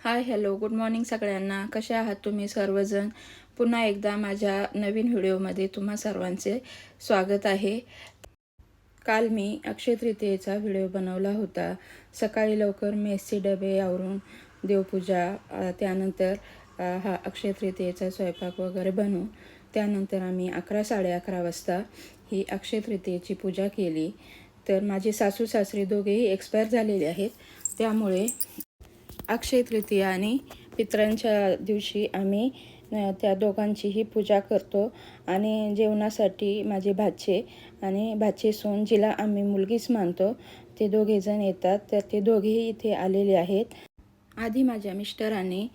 Hi hello good morning सगळ्यांना. कसे आहात तुम्ही सर्वजण? पुन्हा एकदा माझ्या नवीन व्हिडिओमध्ये तुम्हा सर्वांचे स्वागत आहे. काल मी अक्षय तृतीयेचा व्हिडिओ बनवला होता. सकाळी लवकर मेसचे डबे आवरून देवपूजा त्यानंतर हा अक्षय तृतीयेचा स्वयंपाक वगैरे बनवून त्यानंतर आम्ही अकरा साडे अकरा वाजता ही अक्षय तृतीयेची पूजा केली. तर माझे सासू सासरे दोघेही एक्सपायर झालेले आहेत. त्यामुळे अक्षय तृतीया आणि पितरांच्या दिवशी आम्ही त्या दोघांचीही पूजा करतो आणि जेवणासाठी माझे भाचे आणि भाचे सोन जिला आम्ही मुलगीच मानतो ते दोघेजण येतात. तर ते दोघेही इथे आलेले आहेत. आधी माझ्या मिस्टरांनी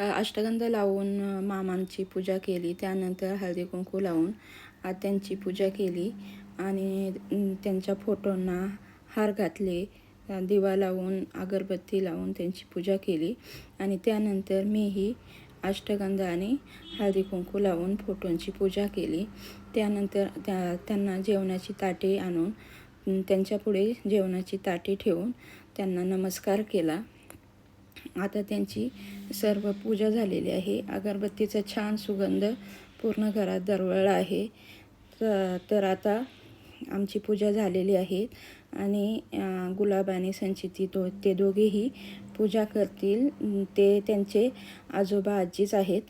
अष्टगंध लावून मामांची पूजा केली. त्यानंतर हळदी कुंकू लावून त्यांची पूजा केली आणि त्यांच्या फोटोंना हार घातले. दिवा लावून अगरबत्ती लावून त्यांची पूजा केली. आणि त्यानंतर मीही अष्टगंध आणि हळदी कुंकू लावून फोटोंची पूजा केली. त्यानंतर त्या त्यांना जेवणाची ताटे आणून त्यांच्यापुढे जेवणाची ताटे ठेवून त्यांना नमस्कार केला. आता त्यांची सर्व पूजा झालेली आहे. अगरबत्तीचा छान सुगंध पूर्ण घरात दरवळला आहे. तर तर आता आमची पूजा झालेली आहे. आणि गुलाब आणि संचिती तो ते दोघेही पूजा करतील. ते त्यांचे आजोबा आजीच आहेत.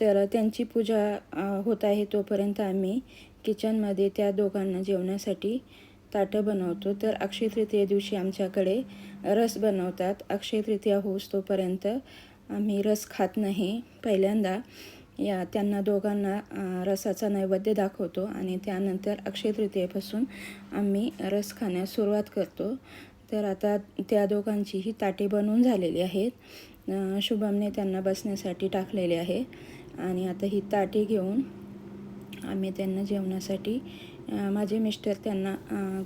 तर त्यांची पूजा होत आहे तोपर्यंत आम्ही किचनमध्ये त्या दोघांना जेवणासाठी ताटं बनवतो. तर अक्षय तृतीय दिवशी आमच्याकडे रस बनवतात. अक्षय तृतीया होऊस तोपर्यंत आम्ही रस खात नाही. पहिल्यांदा या त्यांना दोघांना रसाचा नैवेद्य दाखवतो आणि त्यानंतर अक्षय तृतीयेपासून आम्ही रस खाण्यास सुरुवात करतो. तर आता त्या दोघांचीही ताटे बनवून झालेली आहेत. शुभमने त्यांना बसण्यासाठी टाकलेले आहे. आणि आता ही ताटे घेऊन आम्ही त्यांना जेवणासाठी माझे मिस्टर त्यांना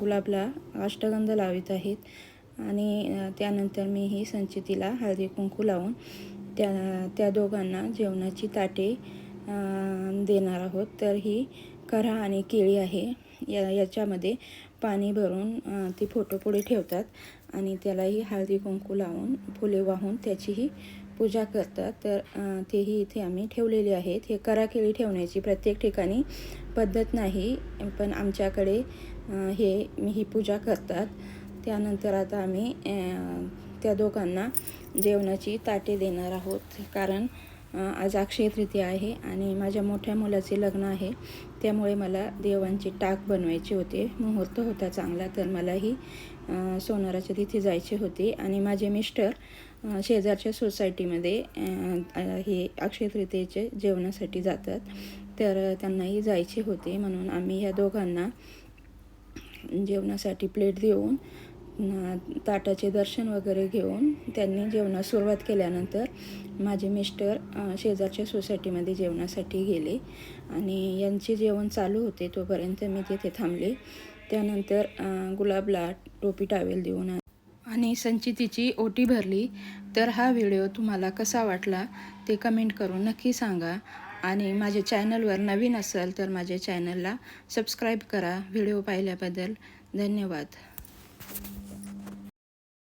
गुलाबला अष्टगंध लावित आहेत. आणि त्यानंतर मी ही संचितीला हळदी कुंकू लावून त्या त्या दोघांना जेवणाची ताटे देणार आहोत. तर ही करा आणि केळी आहे. या याच्यामध्ये पाणी भरून ती फोटो पुढे ठेवतात आणि त्यालाही हळदी कुंकू लावून फुले वाहून त्याचीही पूजा करतात. तर तेही इथे आम्ही ठेवलेले आहेत. हे करा केळी ठेवण्याची प्रत्येक ठिकाणी पद्धत नाही पण आमच्याकडे हे ही पूजा करतात. त्यानंतर आता आम्ही त्या दोघांना जेवणाची ताटे देणार आहोत. कारण आज अक्षय तृतीया आहे आणि माझ्या मोठ्या मुलाचे लग्न आहे. त्यामुळे मला देवांची टाक बनवायची होते. मुहूर्त होता चांगला तर मलाही सोनाराच्या तिथे जायचे होते. आणि माझे मिस्टर शेजारच्या सोसायटीमध्ये हे अक्षय तृतीयेचे जेवणासाठी जातात. तर त्यांनाही जायचे होते. म्हणून आम्ही या दोघांना जेवणासाठी प्लेट देऊन ताटाचे दर्शन वगैरे घेऊन त्यांनी जेवणास सुरुवात केल्यानंतर माझे मिस्टर शेजारच्या सोसायटीमध्ये जेवणासाठी गेले आणि यांचे जेवण चालू होते तोपर्यंत मी तिथे थांबले. त्यानंतर गुलाबला टोपी टावेल देऊन आणि संचितीची ओटी भरली. तर हा व्हिडिओ तुम्हाला कसा वाटला ते कमेंट करून नक्की सांगा. आणि माझ्या चॅनलवर नवीन असाल तर माझ्या चॅनलला सबस्क्राईब करा. व्हिडिओ पाहिल्याबद्दल धन्यवाद.